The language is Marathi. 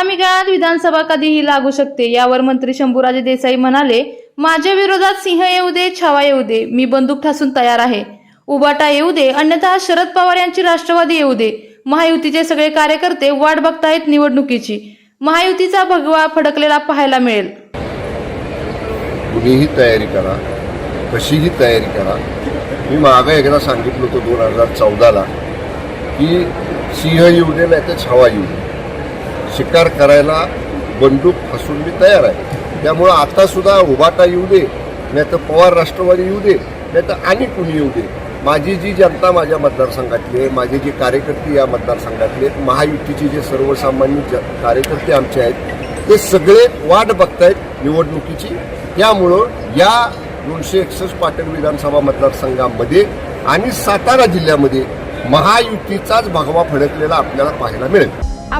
आगामी काळात विधानसभा कधीही लागू शकते. यावर मंत्री शंभूराजे देसाई म्हणाले माझ्या विरोधात सिंह येऊ दे छावा येऊ दे. मी बंदूक ठासून तयार आहे. उबाटा येऊ दे अन्यथा शरद पवार यांची राष्ट्रवादी येऊ दे. महायुतीचे सगळे कार्यकर्ते वाट बघतायत निवडणुकीची. महायुतीचा भगवा फडकलेला पाहायला मिळेल. कुणीही तयारी करा. कशीही तयारी करा. मी मागं एकदा सांगितलं होतं दोन हजार चौदाला की सिंह येऊ दे नाही तर छावा येऊ दे. शिकार करायला बंदूक फसून मी तयार आहे. त्यामुळं आतासुद्धा उभाटा येऊ दे नाही तर पवार राष्ट्रवादी येऊ दे नाही तर आणि कुणी येऊ दे. माझी जी जनता माझ्या मतदारसंघातली आहे माझे जे कार्यकर्ते या मतदारसंघातले आहेत, महायुतीचे जे सर्वसामान्य ज कार्यकर्ते आमचे आहेत ते सगळे वाट बघतायत निवडणुकीची. त्यामुळं या दोनशे एकसष्ट पाटण विधानसभा मतदारसंघामध्ये आणि सातारा जिल्ह्यामध्ये महायुतीचाच भगवा फडकलेला आपल्याला पाहायला मिळेल.